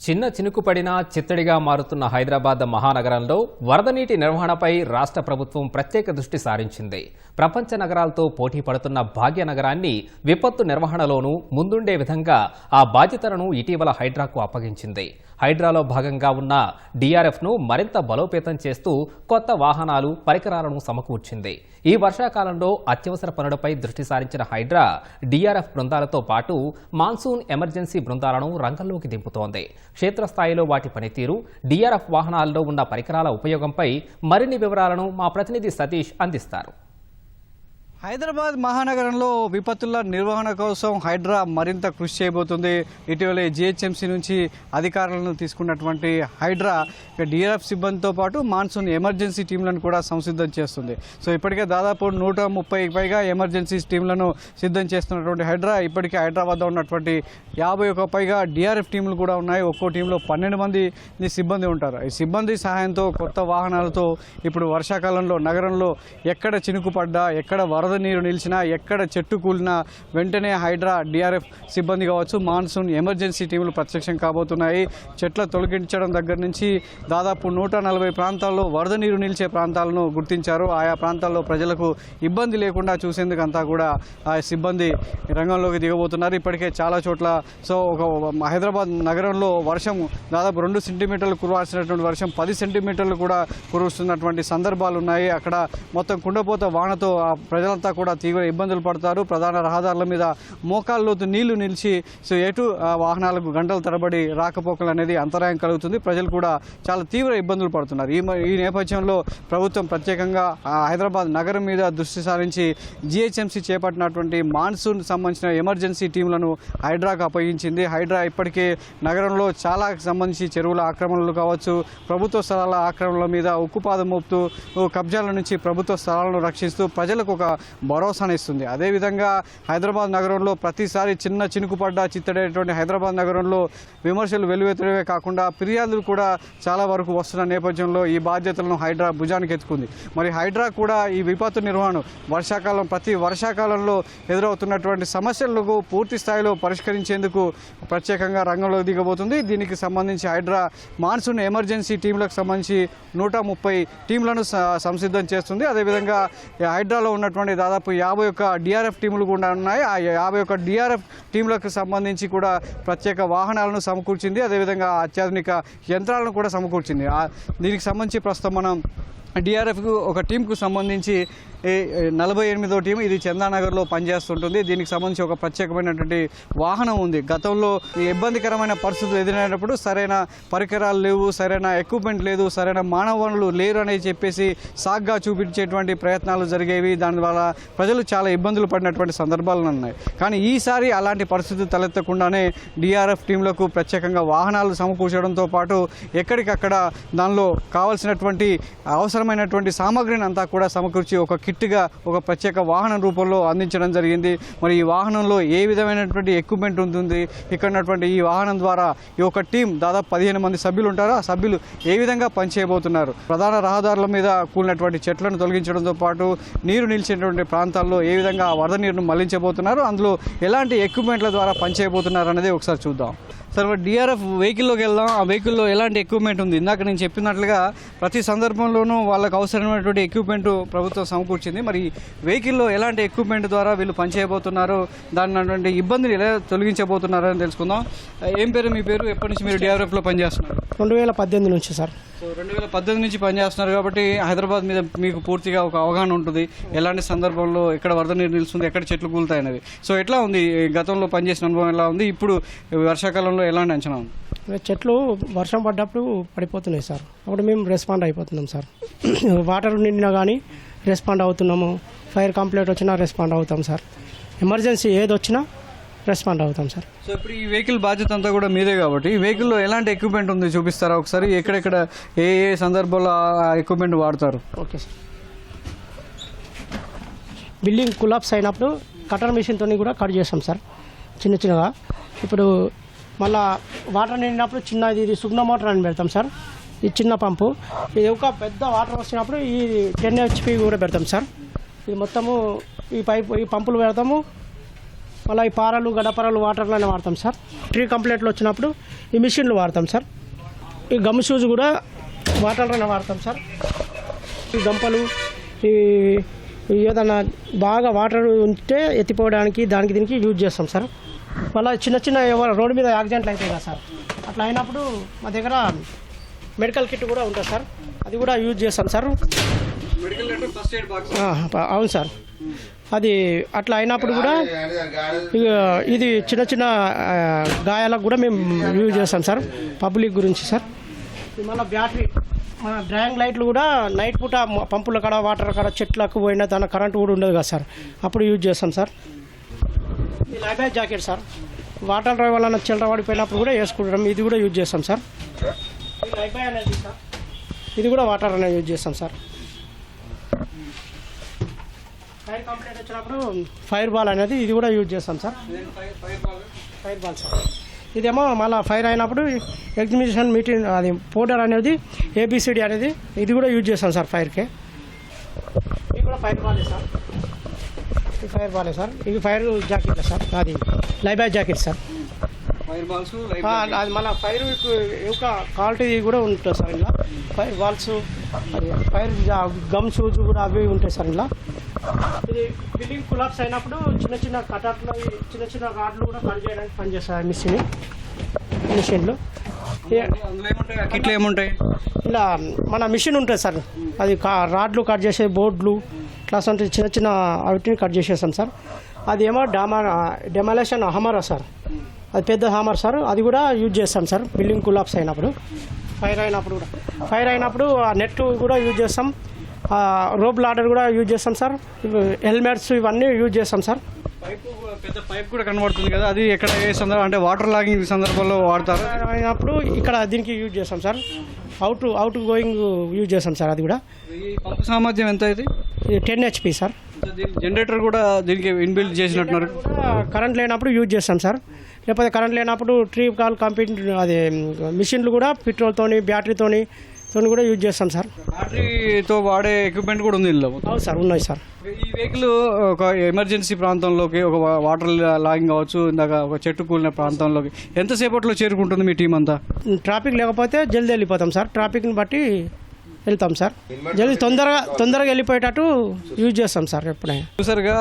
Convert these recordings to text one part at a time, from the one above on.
చిన్న చినుకు పడినా చిత్తడిగా మారుతున్న హైదరాబాద్ మహానగరంలో వరద నీటి నిర్వహణపై రాష్ట్ర ప్రభుత్వం ప్రత్యేక దృష్టి సారించింది. ప్రపంచ నగరాలతో పోటీ పడుతున్న భాగ్యనగరాన్ని విపత్తు నిర్వహణలోనూ ముందుండే విధంగా ఆ బాధ్యతలను ఇటీవల హైడ్రాకు అప్పగించింది. హైడ్రాలో భాగంగా ఉన్న డీఆర్ఎఫ్ను మరింత బలోపేతం చేస్తూ కొత్త వాహనాలు పరికరాలను సమకూర్చింది. ఈ వర్షాకాలంలో అత్యవసర పనులపై దృష్టి సారించిన హైడ్రా డీఆర్ఎఫ్ బృందాలతో పాటు మాన్సూన్ ఎమర్జెన్సీ బృందాలను రంగంలోకి దింపుతోంది. క్షేత్రస్థాయిలో వాటి పనితీరు డీఆర్ఎఫ్ వాహనాల్లో ఉన్న పరికరాల ఉపయోగంపై మరిన్ని వివరాలను మా ప్రతినిధి సతీష్ అందిస్తారు. హైదరాబాద్ మహానగరంలో విపత్తుల నిర్వహణ కోసం హైడ్రా మరింత కృషి చేయబోతుంది. ఇటీవలే జిహెచ్ఎంసీ నుంచి అధికారులను తీసుకున్నటువంటి హైడ్రా ఇక డిఆర్ఎఫ్ సిబ్బందితో పాటు మాన్సూన్ ఎమర్జెన్సీ టీంలను కూడా సంసిద్ధం చేస్తుంది. సో ఇప్పటికే దాదాపు నూట ముప్పై పైగా ఎమర్జెన్సీ టీంలను సిద్ధం చేస్తున్నటువంటి హైడ్రా ఇప్పటికే హైదరాబాద్లో ఉన్నటువంటి యాభై ఒక పైగా డిఆర్ఎఫ్ టీంలు కూడా ఉన్నాయి. ఒక్కో టీంలో పన్నెండు మంది సిబ్బంది ఉంటారు. ఈ సిబ్బంది సహాయంతో కొత్త వాహనాలతో ఇప్పుడు వర్షాకాలంలో నగరంలో ఎక్కడ చినుకు పడ్డా ఎక్కడ వరద నీరు నిలిచినా ఎక్కడ చెట్టు కూలినా వెంటనే హైడ్రా డిఆర్ఎఫ్ సిబ్బంది కావచ్చు. మాన్సూన్ ఎమర్జెన్సీ టీములు ప్రత్యక్షం కాబోతున్నాయి. చెట్ల తొలగించడం దగ్గర నుంచి దాదాపు నూట నలభై ప్రాంతాల్లో వరద నీరు నిలిచే ప్రాంతాలను గుర్తించారు. ఆయా ప్రాంతాల్లో ప్రజలకు ఇబ్బంది లేకుండా చూసేందుకు అంతా కూడా ఆ సిబ్బంది రంగంలోకి దిగబోతున్నారు. ఇప్పటికే చాలా చోట్ల సో ఒక హైదరాబాద్ నగరంలో వర్షం దాదాపు రెండు సెంటీమీటర్లు కురవాల్సినటువంటి వర్షం పది సెంటీమీటర్లు కూడా కురుస్తున్నటువంటి సందర్భాలు ఉన్నాయి. అక్కడ మొత్తం కుండపోత వానతో ఆ ప్రజలంతా కూడా తీవ్ర ఇబ్బందులు పడతారు. ప్రధాన రహదారుల మీద మోకాల్లోతు నీళ్ళు నిలిచి సో ఎటు వాహనాలకు గంటల తరబడి రాకపోకలు అనేది అంతరాయం కలుగుతుంది. ప్రజలు కూడా చాలా తీవ్ర ఇబ్బందులు పడుతున్నారు. ఈ మ- ఈ నేపథ్యంలో ప్రభుత్వం ప్రత్యేకంగా హైదరాబాద్ నగరం మీద దృష్టి సారించి జిహెచ్ఎంసీ చేపట్టినటువంటి మాన్సూన్ సంబంధించిన ఎమర్జెన్సీ టీంలను హైడ్రాగా అప్పగించింది. హైడ్రా ఇప్పటికే నగరంలో చాలా సంబంధించి చెరువుల ఆక్రమణలు కావచ్చు ప్రభుత్వ స్థలాల ఆక్రమణల మీద ఉక్కుపాదం మోపుతూ కబ్జాల నుంచి ప్రభుత్వ స్థలాలను రక్షిస్తూ ప్రజలకు ఒక భరోసాను ఇస్తుంది అదేవిధంగా హైదరాబాద్ నగరంలో ప్రతిసారి చిన్న చినుకు పడ్డ చిత్తడేటువంటి హైదరాబాద్ నగరంలో విమర్శలు వెలువెత్తడమే కాకుండా ఫిర్యాదులు కూడా చాలా వరకు వస్తున్న నేపథ్యంలో ఈ బాధ్యతలను హైడ్రా భుజానికి ఎత్తుకుంది. మరి హైడ్రా కూడా ఈ విపత్తు నిర్వహణ వర్షాకాలం ప్రతి వర్షాకాలంలో ఎదురవుతున్నటువంటి సమస్యలకు పూర్తి స్థాయిలో పరిష్కరించే చేసేందుకు ప్రత్యేకంగా రంగంలో దిగబోతుంది. దీనికి సంబంధించి హైడ్రా మాన్సూన్ ఎమర్జెన్సీ టీంలకు సంబంధించి నూట ముప్పై టీంలను సంసిద్ధం చేస్తుంది. అదేవిధంగా హైడ్రాలో ఉన్నటువంటి దాదాపు యాభై ఒక్క డిఆర్ఎఫ్ టీములు కూడా ఉన్నాయి. ఆ యాభై ఒక్క డిఆర్ఎఫ్ టీంలకు సంబంధించి కూడా ప్రత్యేక వాహనాలను సమకూర్చింది. అదేవిధంగా అత్యాధునిక యంత్రాలను కూడా సమకూర్చింది. దీనికి సంబంధించి ప్రస్తుతం మనం డిఆర్ఎఫ్కు ఒక టీంకు సంబంధించి నలభై ఎనిమిదో టీం ఇది చందానగర్లో పనిచేస్తుంటుంది. దీనికి సంబంధించి ఒక ప్రత్యేకమైనటువంటి వాహనం ఉంది. గతంలో ఈ ఇబ్బందికరమైన పరిస్థితులు ఎదురైనప్పుడు సరైన పరికరాలు లేవు సరైన ఎక్విప్మెంట్ లేదు సరైన మానవ వనరులు లేరు అనేది చెప్పేసి సాగ్గా చూపించేటువంటి ప్రయత్నాలు జరిగేవి. దానివల్ల ప్రజలు చాలా ఇబ్బందులు పడినటువంటి సందర్భాలు ఉన్నాయి. కానీ ఈసారి అలాంటి పరిస్థితులు తలెత్తకుండానే డిఆర్ఎఫ్ టీంలకు ప్రత్యేకంగా వాహనాలు సమకూర్చడంతో పాటు ఎక్కడికక్కడ దానిలో కావాల్సినటువంటి అవసరమైనటువంటి సామాగ్రిని అంతా కూడా సమకూర్చి ఒక కిట్గా ఒక ప్రత్యేక వాహనం రూపంలో అందించడం జరిగింది. మరి ఈ వాహనంలో ఏ విధమైనటువంటి ఎక్విప్మెంట్ ఉంటుంది? ఇక్కడ ఉన్నటువంటి ఈ వాహనం ద్వారా ఈ ఒక టీం దాదాపు పదిహేను మంది సభ్యులు ఉంటారు ఆ సభ్యులు ఏ విధంగా పనిచేయబోతున్నారు? ప్రధాన రహదారుల మీద కూలినటువంటి చెట్లను తొలగించడంతో పాటు నీరు నిలిచేటువంటి ప్రాంతాల్లో ఏ విధంగా వరద నీరును మళ్ళించబోతున్నారు? అందులో ఎలాంటి ఎక్విప్మెంట్ల ద్వారా పనిచేయబోతున్నారు అనేది ఒకసారి చూద్దాం. సార్ డిఆర్ఎఫ్ వెహికల్లోకి వెళ్దాం. ఆ వెహికల్లో ఎలాంటి ఎక్విప్మెంట్ ఉంది? ఇందాక నేను చెప్పినట్లుగా ప్రతి సందర్భంలోనూ వాళ్ళకి అవసరమైనటువంటి ఎక్విప్మెంట్ ప్రభుత్వం సమకూర్చింది. మరి వెహికల్లో ఎలాంటి ఎక్విప్మెంట్ ద్వారా వీళ్ళు పనిచేయబోతున్నారు? దాని ఉన్నటువంటి ఇబ్బందిని ఎలా తొలగించబోతున్నారు అని తెలుసుకుందాం. ఏం పేరు మీ పేరు? ఎప్పటి నుంచి మీరు డిఆర్ఎఫ్లో పనిచేస్తున్నారు? రెండు వేల పద్దెనిమిది నుంచి సార్. సో రెండు వేల పద్దెనిమిది నుంచి పనిచేస్తున్నారు కాబట్టి హైదరాబాద్ మీద మీకు పూర్తిగా ఒక అవగాహన ఉంటుంది. ఎలాంటి సందర్భంలో ఎక్కడ వరద నీరు నిలుస్తుంది ఎక్కడ చెట్లు కూలుతాయి అనేది. సో ఎట్లా ఉంది? గతంలో పనిచేసిన అనుభవం ఎలా ఉంది? ఇప్పుడు వర్షాకాలంలో ఎలాంటి అంచనా ఉంది? చెట్లు వర్షం పడ్డప్పుడు పడిపోతున్నాయి సార్. అప్పుడు మేము రెస్పాండ్ అయిపోతున్నాం సార్. వాటర్ నిండినా కానీ రెస్పాండ్ అవుతున్నాము. ఫైర్ కంప్లైంట్ వచ్చినా రెస్పాండ్ అవుతాం సార్. ఎమర్జెన్సీ ఏది వచ్చినా రెస్పాండ్ అవుతాం సార్. సో ఇప్పుడు ఈ వెహికల్ బాధ్యత అంతా కూడా మీదే కాబట్టి ఈ వెహికల్లో ఎలాంటి ఎక్విప్మెంట్ ఉంది చూపిస్తారా? ఒకసారి ఎక్కడెక్కడ ఏ ఏ సందర్భాల్లో ఆ ఎక్విప్మెంట్ వాడతారు? Okay sir. బిల్డింగ్ కులాప్స్ అయినప్పుడు కటర్ మిషన్తో కూడా కట్ చేస్తాం సార్. చిన్న చిన్నగా. ఇప్పుడు మళ్ళీ వాటర్ నిండినప్పుడు చిన్న ఇది సుగ్న మోటార్ అని పెడతాం సార్. ఈ చిన్న పంపు. ఇది ఒక పెద్ద వాటర్ వచ్చినప్పుడు ఈ టెన్ హెచ్పి కూడా పెడతాం సార్. ఇది మొత్తము ఈ పైపు ఈ పంపులు పెడతాము. మళ్ళీ ఈ పారలు గడపరలు వాటర్లోనే వాడతాం సార్. ట్రీ కంప్లీట్లు వచ్చినప్పుడు ఈ మిషన్లు వాడతాం సార్. ఈ గమ్ షూస్ కూడా వాటర్లోనే వాడతాం సార్. ఈ గంపలు ఈ ఈ ఏదన్నా బాగా వాటర్ ఉంటే ఎత్తిపోవడానికి దానికి దీనికి యూజ్ చేస్తాం సార్. మళ్ళీ చిన్న చిన్న రోడ్డు మీద యాక్సిడెంట్లు అవుతాయి కదా సార్. అట్లా అయినప్పుడు మా దగ్గర మెడికల్ కిట్ కూడా ఉంటుంది సార్. అది కూడా యూజ్ చేస్తాం సార్. అవును సార్. అది అట్లా అయినప్పుడు కూడా ఇది చిన్న చిన్న గాయాలకు కూడా మేము యూజ్ చేస్తాం సార్. పబ్లిక్ గురించి సార్. మళ్ళీ బ్యాటరీ మన డ్రాయింగ్ లైట్లు కూడా నైట్ పూట పంపుల కాడ వాటర్ కాడ చెట్లకు పోయినా దాని కరెంట్ కూడా ఉండదు కదా సార్. అప్పుడు యూజ్ చేస్తాం సార్. ఈ జాకెట్ సార్. వాటర్ డ్రైవ్ వల్ల చిల్లర పడిపోయినప్పుడు కూడా వేసుకుంటాం. ఇది కూడా యూజ్ చేస్తాం సార్. అనేది సార్ ఇది కూడా వాటర్ అనేది యూజ్ చేస్తాం సార్. ఫైర్ కంప్లైంట్ వచ్చినప్పుడు ఫైర్ బాల్ అనేది ఇది కూడా యూజ్ చేస్తాం సార్. Fire ball sir. ఇదేమో మళ్ళీ ఫైర్ అయినప్పుడు ఎగ్జిబిషన్ మీటింగ్ అది పౌడర్ అనేది ఏబిసిడి అనేది ఇది కూడా యూజ్ చేస్తాం సార్ ఫైర్కి. ఇది కూడా ఫైర్ బాలే సార్. ఫైర్ బాలే సార్. ఇది ఫైర్ జాకెట్ సార్. అది లైబ్యాగ్ జాకెట్ సార్. ఫైర్ బాల్స్ అది మళ్ళీ ఫైర్ యొక్క క్వాలిటీ కూడా ఉంటుంది సార్ ఇలా ఫైర్ బాల్స్ అది ఫైర్ గమ్ షూస్ కూడా అవి ఉంటాయి సార్ ఇలా ఇది బిల్డింగ్ కులాప్స్ అయినప్పుడు చిన్న చిన్న కటర్లు చిన్న చిన్న రాడ్లు కూడా కట్ చేయడానికి పనిచేస్తాయి మిషన్. మిషన్లు. కిట్లు ఏముంటాయి? ఇలా మన మిషన్ ఉంటుంది సార్. అది రాడ్లు కట్ చేసే బోర్డులు ఇట్లా అంటే చిన్న చిన్న వాటిని కట్ చేసేస్తాం సార్. అది ఏమో డామా డెమాలేషన్ హమరా సార్. అది పెద్ద హామర్ సార్. అది కూడా యూజ్ చేస్తాం సార్. బిల్డింగ్ కులాప్స్ అయినప్పుడు. ఫైర్ అయినప్పుడు కూడా. ఫైర్ అయినప్పుడు ఆ నెట్ కూడా యూజ్ చేస్తాం. రోప్ లాడర్ కూడా యూజ్ చేస్తాం సార్. హెల్మెట్స్ ఇవన్నీ యూజ్ చేస్తాం సార్. పైపు పెద్ద పైప్ కూడా కనబడుతుంది కదా. అది ఎక్కడ ఏ సందర్భం అంటే వాటర్ లాగింగ్ సందర్భంలో వాడతారు? అయినప్పుడు ఇక్కడ దీనికి యూజ్ చేస్తాం sir. Out out going use చేస్తాం సార్ అది కూడా. ఈ పంపు సామర్థ్యం ఎంత ఇది? టెన్ హెచ్పి సార్ జనరేటర్ కూడా దీనికి ఇన్బిల్డ్ చేసినట్టున్నారు. కరెంట్ లేనప్పుడు యూజ్ చేస్తాం సార్ లేకపోతే కరెంట్ లేనప్పుడు ట్రీ కాల్ కంపెనీ అది మిషన్లు కూడా పెట్రోల్తోని బ్యాటరీతోని తోని కూడా యూజ్ చేస్తాం సార్ బ్యాటరీతో వాడే ఎక్విప్మెంట్ కూడా ఉంది ఇందులో. అవును సార్ ఉన్నాయి సార్ ఈ వెహికల్ ఒక ఎమర్జెన్సీ ప్రాంతంలోకి ఒక వాటర్ లాగింగ్ కావచ్చు ఇందాక ఒక చెట్టు కూలిన ప్రాంతంలోకి ఎంతసేపట్లో చేరుకుంటుంది మీ టీం అంతా? ట్రాఫిక్ లేకపోతే జల్దీ వెళ్ళిపోతాం సార్ ట్రాఫిక్ని బట్టి వెళ్తాం సార్. జల్దీ తొందరగా తొందరగా వెళ్ళిపోయేటట్టు యూజ్ చేస్తాం సార్ ఎప్పుడైనా. చూసారుగా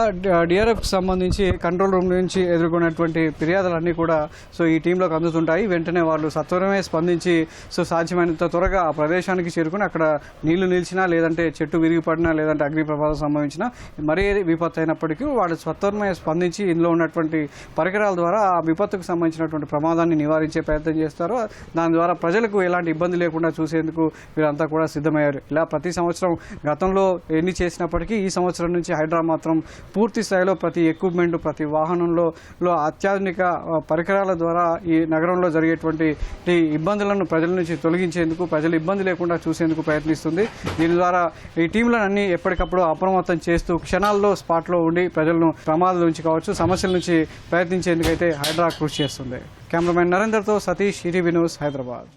డిఆర్ఎఫ్ సంబంధించి కంట్రోల్ రూమ్ నుంచి ఎదుర్కొన్నటువంటి ఫిర్యాదులన్నీ కూడా సో ఈ టీంలోకి అందుతుంటాయి. వెంటనే వాళ్ళు సత్వరమే స్పందించి సో సాధ్యమైనంత త్వరగా ఆ ప్రదేశానికి చేరుకుని అక్కడ నీళ్ళు నిలిచినా లేదంటే చెట్టు విరిగిపడినా లేదంటే అగ్ని ప్రమాదం సంభవించినా మరే విపత్తు అయినప్పటికీ వాళ్ళు సత్వరమే స్పందించి ఇందులో ఉన్నటువంటి పరికరాల ద్వారా ఆ విపత్తుకు సంబంధించినటువంటి ప్రమాదాన్ని నివారించే ప్రయత్నం చేస్తారు. దాని ద్వారా ప్రజలకు ఎలాంటి ఇబ్బంది లేకుండా చూసేందుకు వీరంతా కూడా సిద్ధం సిద్ధమయ్యారు. ఇలా ప్రతి సంవత్సరం గతంలో ఎన్ని చేసినప్పటికీ ఈ సంవత్సరం నుంచి హైడ్రా మాత్రం పూర్తి స్థాయిలో ప్రతి ఎక్విప్మెంట్ ప్రతి వాహనంలో లో అత్యాధునిక పరికరాల ద్వారా ఈ నగరంలో జరిగేటువంటి ఇబ్బందులను ప్రజల నుంచి తొలగించేందుకు ప్రజలు ఇబ్బంది లేకుండా చూసేందుకు ప్రయత్నిస్తుంది. దీని ద్వారా ఈ టీంలను అన్ని ఎప్పటికప్పుడు అప్రమత్తం చేస్తూ క్షణాల్లో స్పాట్లో ఉండి ప్రజలను ప్రమాదాల నుంచి కావచ్చు సమస్యల నుంచి ప్రయత్నించేందుకైతే హైడ్రా కృషి చేస్తుంది. కెమెరామెన్ నరేందర్తో సతీష్ ఈటీవీ న్యూస్ హైదరాబాద్.